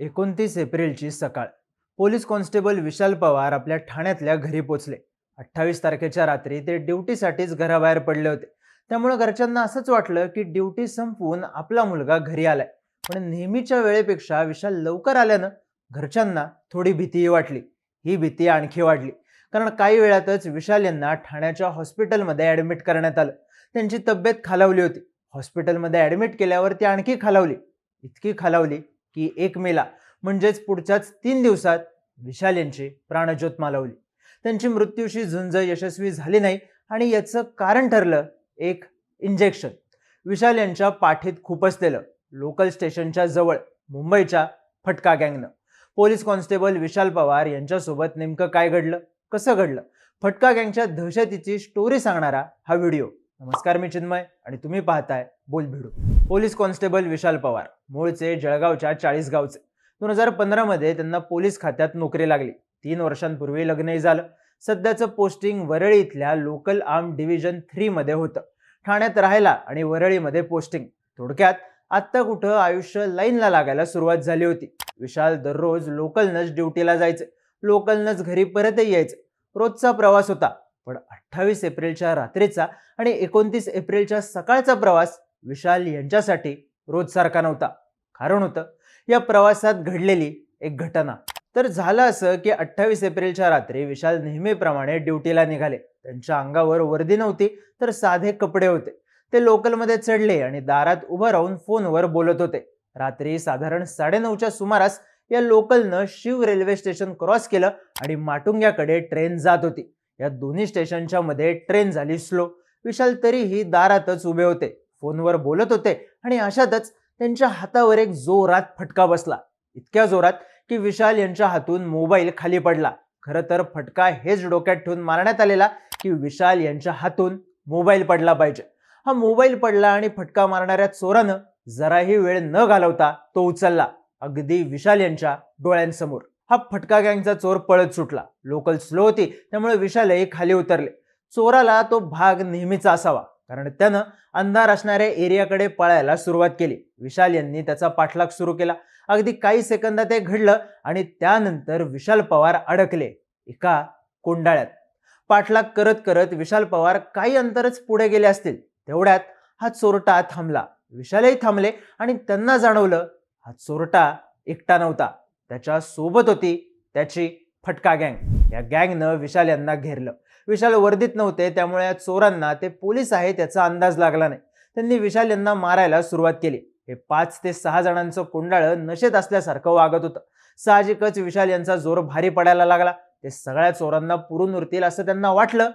एकोणतीस एप्रिलची सकाळ. Police constable Vishal Pawar आपल्या ठाण्यातल्या घरी पोचले. अठ्ठावीस तारखेच्या रात्री ते ड्युटीसाठीच घराबाहेर पडले होते. त्यामुळे घरच्यांना असंच वाटलं की ड्युटी संपवून आपला मुलगा घरी आलाय. पण नेहमीच्या वेळेपेक्षा विशाल लवकर आल्यानं घरच्यांना थोडी भीतीही वाटली. ही भीती आणखी वाढली. कारण काही वेळातच विशाल यांना ठाण्याच्या हॉस्पिटलमध्ये ॲडमिट करण्यात आलं. त्यांची तब्येत खालावली होती. हॉस्पिटलमध्ये ॲडमिट केल्यावर ती आणखी खालावली. इतकी खालावली की एक मेला. म्हणजेच पुढच्याच तीन दिवसात विशाल यांची प्राणज्योत मालवली त्यांची मृत्यूशी झुंज यशस्वी झाली नाही आणि याचं कारण ठरलं एक इंजेक्शन विशाल यांच्या पाठीत खुपसलेलं लोकल स्टेशनच्या जवळ मुंबईच्या फटका गँगनं. पोलीस कॉन्स्टेबल विशाल पवार यांच्यासोबत नेमकं काय घडलं? कसं घडलं? फटका गँगच्या दहशतीची स्टोरी सांगणारा हा व्हिडिओ. नमस्कार मी चिन्मय आणि तुम्ही पाहताय बोल भिडू पोलीस कॉन्स्टेबल विशाल पवार मूळचे जळगावच्या चाळीस गावचे. दोन हजार पंधरामध्ये त्यांना पोलीस खात्यात नोकरी लागली. तीन वर्षांपूर्वी लग्नही झालं. सध्याचं पोस्टिंग वरळी इथल्या लोकल आर्म डिव्हिजन थ्रीमध्ये होतं. ठाण्यात राहायला आणि वरळीमध्ये पोस्टिंग थोडक्यात आत्ता कुठं आयुष्य लाईनला लागायला सुरुवात झाली होती. विशाल दररोज लोकलनच ड्युटीला जायचे. लोकलनच घरी परतही यायचे. रोजचा प्रवास होता. पण अठ्ठावीस एप्रिलच्या रात्रीचा आणि एकोणतीस एप्रिलच्या सकाळचा प्रवास विशाल यांच्यासाठी रोजसारखा नव्हता. कारण होतं या प्रवासात घडलेली एक घटना. तर झालं असं की अठ्ठावीस एप्रिलच्या रात्री विशाल नेहमीप्रमाणे ड्युटीला निघाले. त्यांच्या अंगावर वर्दी नव्हती तर साधे कपडे होते. ते लोकलमध्ये चढले आणि दारात उभं राहून फोनवर बोलत होते. रात्री साधारण साडेनऊच्या सुमारास या लोकलनं शिव रेल्वे स्टेशन क्रॉस केलं आणि माटुंग्याकडे ट्रेन जात होती. या दोन्ही स्टेशनच्या मध्ये ट्रेन झाली स्लो. विशाल तरीही दारातच उभे होते. फोनवर बोलत होते आणि अशातच त्यांच्या हातावर एक जोरात फटका बसला. इतक्या जोरात की विशाल यांच्या हातून मोबाईल खाली पडला. खरं तर फटका हेच डोक्यात ठेवून मारण्यात आलेला की विशाल यांच्या हातून मोबाईल पडला पाहिजे. हा मोबाईल पडला आणि फटका मारणाऱ्या चोरानं जराही वेळ न घालवता तो उचलला. अगदी विशाल यांच्या डोळ्यांसमोर. हा फटका गँगचा चोर पळत सुटला. लोकल स्लो होती त्यामुळे विशालही खाली उतरले. चोराला तो भाग नेहमीचा असावा. कारण त्यानं अंधार असणाऱ्या एरियाकडे पळायला सुरुवात केली. विशाल यांनी त्याचा पाठलाग सुरू केला. अगदी काही सेकंदात ते घडलं आणि त्यानंतर विशाल पवार अडकले एका कोंडाळ्यात. पाठलाग करत करत विशाल पवार काही अंतरच पुढे गेले असतील. तेवढ्यात हा चोरटा थांबला. विशालही थांबले आणि त्यांना जाणवलं हा चोरटा एकटा नव्हता. त्याच्या सोबत होती त्याची फटका गँग. या गँगनं विशाल यांना घेरलं. विशाल वर्दीत नव्हते त्यामुळे या चोरांना ते पोलीस आहेत याचा अंदाज लागला नाही. त्यांनी विशाल यांना मारायला सुरुवात केली. हे पाच ते सहा जणांचं कोंडाळं नशेत असल्यासारखं वागत होतं. साहजिकच विशाल यांचा जोर भारी पडायला लागला. ते सगळ्या चोरांना पुरून उरतील असं त्यांना वाटलं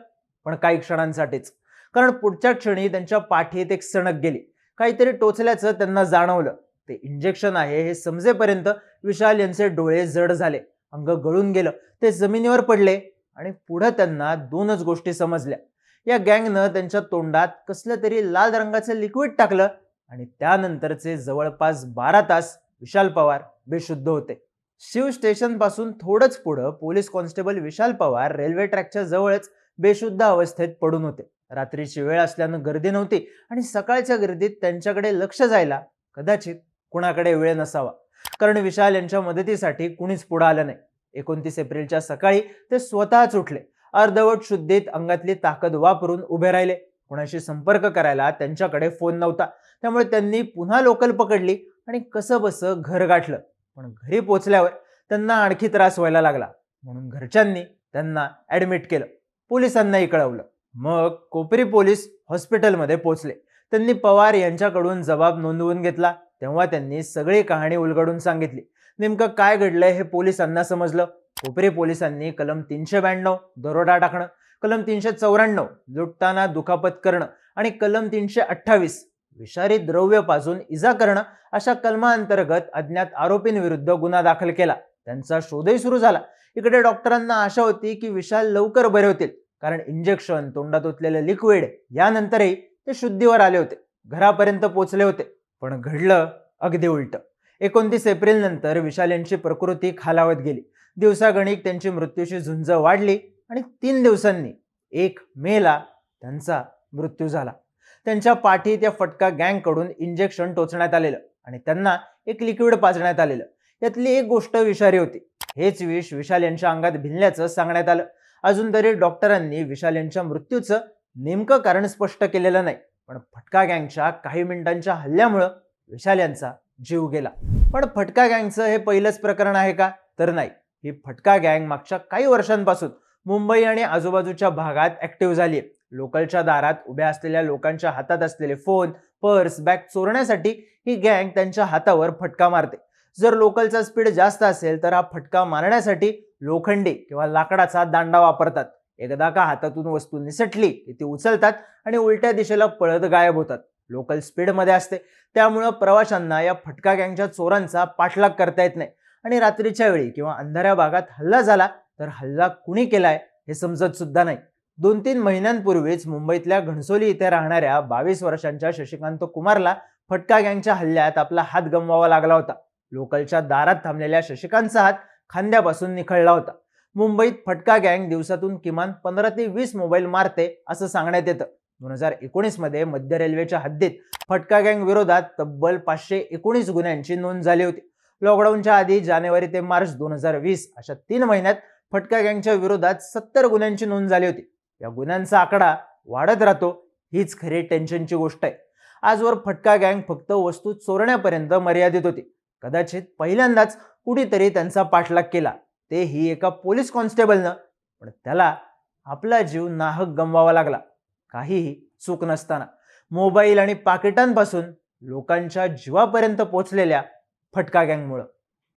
पण काही क्षणांसाठीच. कारण पुढच्या क्षणी त्यांच्या पाठीत एक सणक गेली. काहीतरी टोचल्याचं त्यांना जाणवलं. ते इंजेक्शन आहे हे समजेपर्यंत विशाल यांचे डोळे जड झाले. अंग गळून गेलं. ते जमिनीवर पडले आणि पुढं त्यांना दोनच गोष्टी समजल्या. या गँगनं त्यांच्या तोंडात कसलं तरी लाल रंगाचं लिक्विड टाकलं आणि त्यानंतरचे जवळपास बारा तास विशाल पवार बेशुद्ध होते. शिव स्टेशनपासून थोडंच पुढं police constable Vishal Pawar railway ट्रॅकच्या जवळच बेशुद्ध अवस्थेत पडून होते. रात्रीची वेळ असल्यानं गर्दी नव्हती आणि सकाळच्या गर्दीत त्यांच्याकडे लक्ष जायला कदाचित कुणाकडे वेळ नसावा. कारण विशाल यांच्या मदतीसाठी कुणीच पुढं आलं नाही. एकोणतीस एप्रिलच्या सकाळी ते स्वतःच उठले. अर्धवट शुद्धीत अंगातली ताकद वापरून उभे राहिले. कुणाशी संपर्क करायला त्यांच्याकडे फोन नव्हता. त्यामुळे त्यांनी पुन्हा लोकल पकडली आणि कसं बसं घर गाठलं. पण घरी पोचल्यावर त्यांना आणखी त्रास व्हायला लागला. म्हणून घरच्यांनी त्यांना ऍडमिट केलं. पोलिसांनाही कळवलं. मग कोपरी पोलीस हॉस्पिटलमध्ये पोचले. त्यांनी पवार यांच्याकडून जबाब नोंदवून घेतला. तेव्हा त्यांनी सगळी कहाणी उलगडून सांगितली. नेमकं काय घडलंय हे पोलिसांना समजलं. कोपरी पोलिसांनी कलम तीनशे ब्याण्णव दरोडा टाकणं कलम तीनशे चौऱ्याण्णव लुटताना दुखापत करणं आणि कलम तीनशे अठ्ठावीस विषारी द्रव्य पाजून इजा करणं अशा कलमांतर्गत अज्ञात आरोपींविरुद्ध गुन्हा दाखल केला. त्यांचा शोधही सुरू झाला. इकडे डॉक्टरांना आशा होती की विशाल लवकर बरे होतील. कारण इंजेक्शन तोंडात ओतलेलं लिक्विड यानंतरही ते शुद्धीवर आले होते. घरापर्यंत पोचले होते. पण घडलं अगदी उलट. एकोणतीस एप्रिल नंतर विशाल यांची प्रकृती खालावत गेली. दिवसागणिक त्यांची मृत्यूची झुंज वाढली आणि तीन दिवसांनी एक मेला त्यांचा मृत्यू झाला. त्यांच्या पाठीत या फटका गँगकडून इंजेक्शन टोचण्यात आलेलं आणि त्यांना एक लिक्विड पाजण्यात आलेलं. यातली एक गोष्ट विषारी होती. हेच विष विशाल यांच्या अंगात भिनल्याचं सांगण्यात आलं. अजून तरी डॉक्टरांनी विशाल यांच्या मृत्यूचं नेमकं कारण स्पष्ट केलेलं नाही. पण फटका गँगच्या काही मिनिटांच्या हल्ल्यामुळं विशाल यांचा जीव गेला. पण फटका गँगचं हे पहिलंच प्रकरण आहे का? तर नाही. ही फटका गँग मागच्या काही वर्षांपासून मुंबई आणि आजूबाजूच्या भागात ऍक्टिव्ह झाली आहे. लोकलच्या दारात उभ्या असलेल्या लोकांच्या हातात असलेले फोन पर्स बॅग चोरण्यासाठी ही गँग त्यांच्या हातावर फटका मारते. जर लोकलचा स्पीड जास्त असेल तर हा फटका मारण्यासाठी लोखंडी किंवा लाकडाचा दांडा वापरतात. एकदा का हातातून वस्तू निसटली की ती उचलतात आणि उलट्या दिशेला पळत गायब होतात. लोकल स्पीडमध्ये असते. त्यामुळं प्रवाशांना या फटका गँगच्या चोरांचा पाठलाग करता येत नाही. आणि रात्रीच्या वेळी किंवा अंधाऱ्या भागात हल्ला झाला तर हल्ला कुणी केलाय हे समजत सुद्धा नाही. दोन तीन महिन्यांपूर्वीच मुंबईतल्या घणसोली इथे राहणाऱ्या बावीस वर्षांच्या शशिकांत कुमारला फटका गँगच्या हल्ल्यात आपला हात गमवावा लागला होता. लोकलच्या दारात थांबलेल्या शशिकांतचा हात खांद्यापासून निखळला होता. मुंबईत फटका गँग दिवसातून किमान पंधरा ते वीस मोबाईल मारते असं सांगण्यात येतं. दोन हजार एकोणीसमध्ये मध्य रेल्वेच्या हद्दीत फटका गँग विरोधात तब्बल पाचशे एकोणीस गुन्ह्यांची नोंद झाली होती. लॉकडाऊनच्या आधी जानेवारी ते मार्च दोन हजार वीस अशा तीन महिन्यात फटका गँगच्या विरोधात सत्तर गुन्ह्यांची नोंद झाली होती. या गुन्ह्यांचा आकडा वाढत राहतो हीच खरी टेन्शनची गोष्ट आहे. आजवर फटका गँग फक्त वस्तू चोरण्यापर्यंत मर्यादित होती. कदाचित पहिल्यांदाच कुठेतरी त्यांचा पाठलाग केला. तेही एका पोलीस कॉन्स्टेबलनं पण त्याला आपला जीव नाहक गमवावा लागला काहीही चूक नसताना. मोबाईल आणि पाकिटांपासून लोकांच्या जीवापर्यंत पोचलेल्या फटका गँगमुळं.